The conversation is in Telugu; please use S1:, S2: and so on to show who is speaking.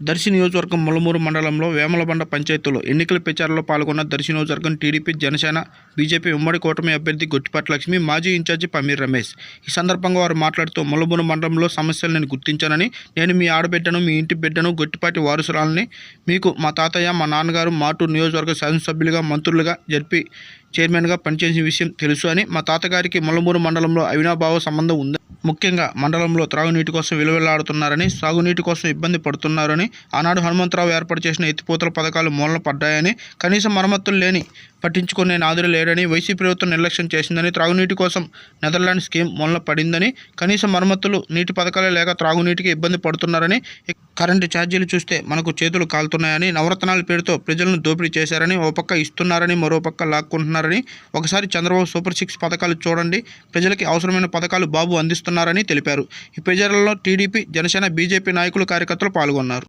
S1: దర్శి నియోజకవర్గం ములమూరు మండలంలో వేమలబండ పంచాయతీలో ఎన్నికల ప్రచారంలో పాల్గొన్న దర్శి నియోజకవర్గం టీడీపీ జనసేన బీజేపీ ఉమ్మడి కూటమి అభ్యర్థి గొట్టిపాటి లక్ష్మి మాజీ ఇన్ఛార్జి పమీర్ రమేష్. ఈ సందర్భంగా వారు మాట్లాడుతూ ములమూరు మండలంలో సమస్యలు నేను గుర్తించానని నేను మీ ఆడబిడ్డను మీ ఇంటి బిడ్డను గొట్టిపాటి వారసురాలని మీకు మా తాతయ్య మా నాన్నగారు మాటూరు నియోజకవర్గ శాసనసభ్యులుగా మంత్రులుగా జరిపి చైర్మన్గా పనిచేసిన విషయం తెలుసు అని మా తాతగారికి ములమూరు మండలంలో అవినాభావ సంబంధం ఉంది? ముఖ్యంగా మండలంలో త్రాగునీటి కోసం విలువెల్లాడుతున్నారని సాగునీటి కోసం ఇబ్బంది పడుతున్నారని ఆనాడు హనుమంతరావు ఏర్పాటు చేసిన ఎత్తిపోతల పథకాలు మూలన పడ్డాయని కనీసం మరమ్మతులు లేని పట్టించుకునే నాదులు లేడని వైసీపీ ప్రభుత్వం నిర్లక్ష్యం చేసిందని త్రాగునీటి కోసం నెదర్లాండ్ స్కీమ్ మొదల పడిందని కనీసం మరమ్మతులు నీటి పథకాలే లేక త్రాగునీటికి ఇబ్బంది పడుతున్నారని కరెంటు ఛార్జీలు చూస్తే మనకు చేతులు కాలుతున్నాయని నవరత్నాల పేరుతో ప్రజలను దోపిడీ చేశారని ఓ పక్క ఇస్తున్నారని మరో పక్క లాక్కుంటున్నారని ఒకసారి చంద్రబాబు సూపర్ సిక్స్ పథకాలు చూడండి ప్రజలకి అవసరమైన పథకాలు బాబు అందిస్తున్నారని తెలిపారు. ఈ ప్రజలలో టీడీపీ జనసేన బీజేపీ నాయకులు కార్యకర్తలు పాల్గొన్నారు.